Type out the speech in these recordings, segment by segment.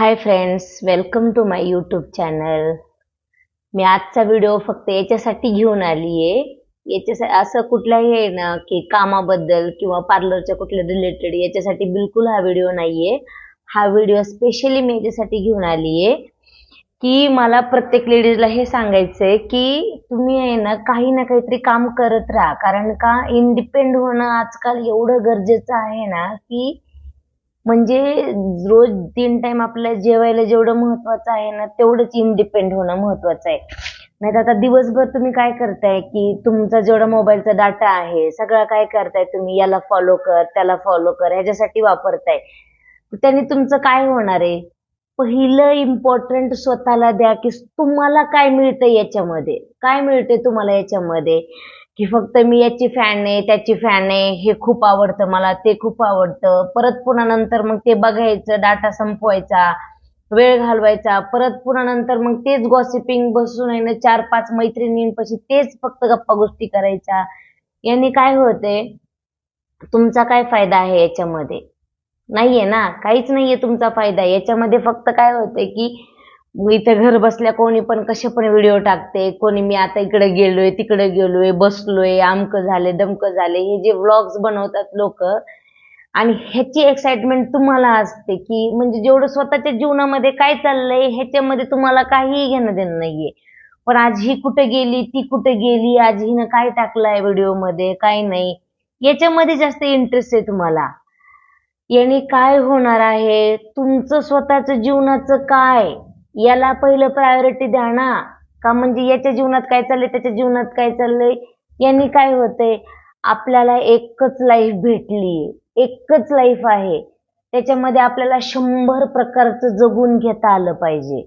Hi friends welcome to my YouTube channel मी आजचा video फक्त याच्यासाठी घेऊन आली आहे याच्यासाठी असं कुठलाही आहे ना की कामाबद्दल किंवा पार्लरच्या कुठल्या रिलेटेड याच्यासाठी बिलकुल हा व्हिडिओ नाही आहे हा व्हिडिओ स्पेशली मी याच्यासाठी घेऊन आली आहे की मला प्रत्येक लेडीजला हे सांगायचंय की तुम्ही आहे ना काही ना काहीतरी काम करत राहा. कारण का इंडिपेंड होणं आजकाल एवढं गरजेचं आहे ना की म्हणजे रोज तीन टाइम आपल्याला जेवायला जेवढं महत्वाचं आहे ना तेवढंच इनडिपेंड होणं महत्वाचं आहे. नाही आता दिवसभर तुम्ही काय करताय की तुमचा जेवढा मोबाईलचा डाटा आहे सगळं काय करताय तुम्ही? याला फॉलो कर त्याला फॉलो कर ह्याच्यासाठी वापरताय. त्याने तुमचं काय होणार आहे? पहिलं इम्पॉर्टंट स्वतःला द्या की तुम्हाला काय मिळतंय याच्यामध्ये? काय मिळते तुम्हाला याच्यामध्ये? की फक्त मी याची फॅन आहे त्याची फॅन आहे हे खूप आवडतं मला ते खूप आवडतं. परत पुन्हा नंतर मग ते बघायचं डाटा संपवायचा वेळ घालवायचा. परत पुन्हा नंतर मग तेच गॉसिपिंग बसून आहे ना चार पाच मैत्रिणींपाशी तेच फक्त गप्पा गोष्टी करायच्या. याने काय होते तुमचा काय फायदा आहे याच्यामध्ये? नाहीये ना? काहीच नाहीये तुमचा फायदा. याच्यामध्ये फक्त काय होतंय की इथे घर बसल्या कोणी पण कसे पण व्हिडिओ टाकते. कोणी मी आता इकडे गेलोय तिकडे गेलोय बसलोय आमकं झाले दमकं झाले हे जे व्लॉग्स बनवतात लोक. आणि ह्याची एक्साइटमेंट तुम्हाला असते की म्हणजे जेवढं स्वतःच्या जीवनामध्ये काय चाललंय ह्याच्यामध्ये तुम्हाला काहीही घेणं देणं नाहीये. पण आज ही कुठे गेली ती कुठे गेली आज हिनं काय टाकलंय व्हिडिओमध्ये काय नाही याच्यामध्ये जास्त इंटरेस्ट आहे तुम्हाला. याने काय होणार आहे? तुमचं स्वतःचं जीवनाचं काय? याला पहिलं प्रायोरिटी द्या ना. का म्हणजे याच्या जीवनात काय चाललंय त्याच्या जीवनात काय चाललंय? यांनी काय होतंय? आपल्याला एकच लाईफ भेटली. एकच लाईफ आहे. त्याच्यामध्ये आपल्याला शंभर प्रकारचं जगून घेता आलं पाहिजे.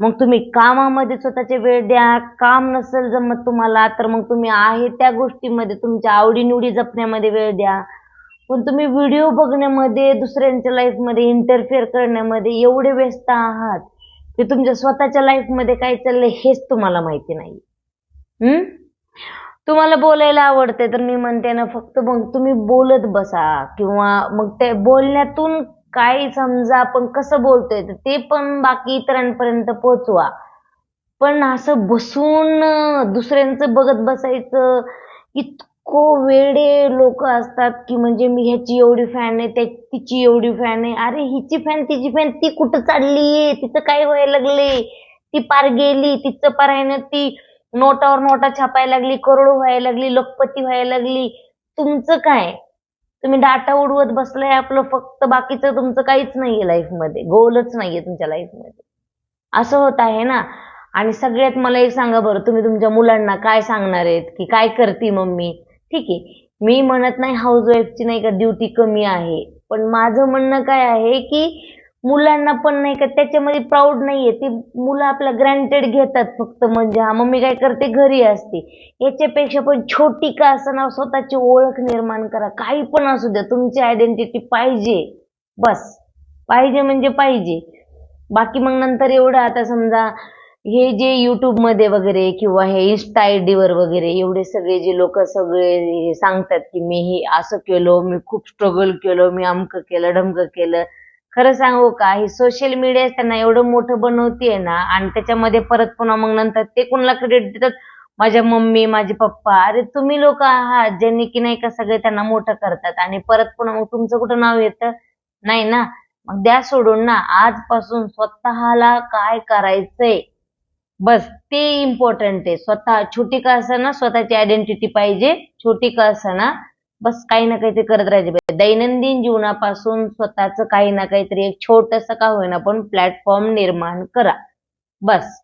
मग तुम्ही कामामध्ये स्वतःचे वेळ द्या. काम नसेल जमत तुम्हाला तर मग तुम्ही आहे त्या गोष्टीमध्ये तुमच्या आवडीनिवडी जपण्यामध्ये वेळ द्या. पण तुम्ही व्हिडिओ बघण्यामध्ये दुसऱ्यांच्या लाईफमध्ये इंटरफेअर करण्यामध्ये एवढे व्यस्त आहात. की तुमच्या स्वतःच्या लाईफमध्ये काय चाललंय हेच तुम्हाला माहिती नाही हम्म? तुम्हाला बोलायला आवडते तर मी म्हणते ना फक्त मग तुम्ही बोलत बसा किंवा मग ते बोलण्यातून काय समजा आपण कसं बोलतोय ते पण बाकी इतरांपर्यंत पोहोचवा. पण असं बसून दुसऱ्यांचं बघत बसायचं इतकं वेडे लोक असतात की म्हणजे मी ह्याची एवढी फॅन आहे त्या तिची एवढी फॅन आहे. अरे हिची फॅन तिची फॅन ती कुठं चालली तिचं काय व्हायला लागले ती पार गेली तिचं पार आहे ना ती नोटावर नोटा छापायला लागली करोड व्हायला लागली लखपती व्हायला लागली. तुमचं काय? तुम्ही डाटा उडवत बसलाय आपलं फक्त बाकीचं तुमचं काहीच नाहीये लाईफमध्ये गोलच नाहीये तुमच्या लाईफमध्ये असं होत आहे ना? आणि सगळ्यात मला एक सांगा बरं तुम्ही तुमच्या मुलांना काय सांगणार आहेत? की काय करते मम्मी? ठीक आहे. मी म्हणत नाही हाऊस वाईफची नाही का ड्युटी कमी आहे. पण माझं म्हणणं काय आहे की मुलांना पण नाही का त्याच्यामध्ये प्राऊड नाहीये. ती मुलं आपला ग्रँटेड घेतात फक्त म्हणजे हा मम्मी काय करते? घरी असते. याच्यापेक्षा पण छोटी का असताना स्वतःची ओळख निर्माण करा. काही पण असू द्या. तुमची आयडेंटिटी पाहिजे. बस. पाहिजे म्हणजे पाहिजे. बाकी मग नंतर एवढं आता समजा हे जे युट्यूबमध्ये वगैरे किंवा हे इन्स्टा वर वगैरे एवढे सगळे जे लोक सगळे सांगतात की मी हे असं केलं मी खूप स्ट्रगल केलं मी अमकं केलं ढमकं केलं. खरं सांगू का हे सोशल मीडिया त्यांना एवढं मोठं बनवतीये ना आणि त्याच्यामध्ये परत पुन्हा मग नंतर ते कुणाला क्रेडिट देतात? माझ्या मम्मी माझे पप्पा. अरे तुम्ही लोक आहात ज्यांनी की नाही का सगळे त्यांना मोठं करतात आणि परत पुन्हा मग तुमचं कुठं नाव येतं? नाही ना? मग द्या सोडून ना. आजपासून स्वतःला काय करायचंय? बस ते इम्पॉर्टंट आहे. स्वतः छोटी का ना स्वतःची आयडेंटिटी पाहिजे. छोटी का असताना बस काही ना काहीतरी करत राहायचे पाहिजे. दैनंदिन जीवनापासून स्वतःच काही ना काहीतरी एक छोटस का होईना पण प्लॅटफॉर्म निर्माण करा. बस.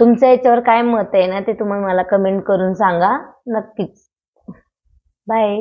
तुमचं याच्यावर काय मत आहे ना ते तुम्ही मला कमेंट करून सांगा. नक्कीच. बाय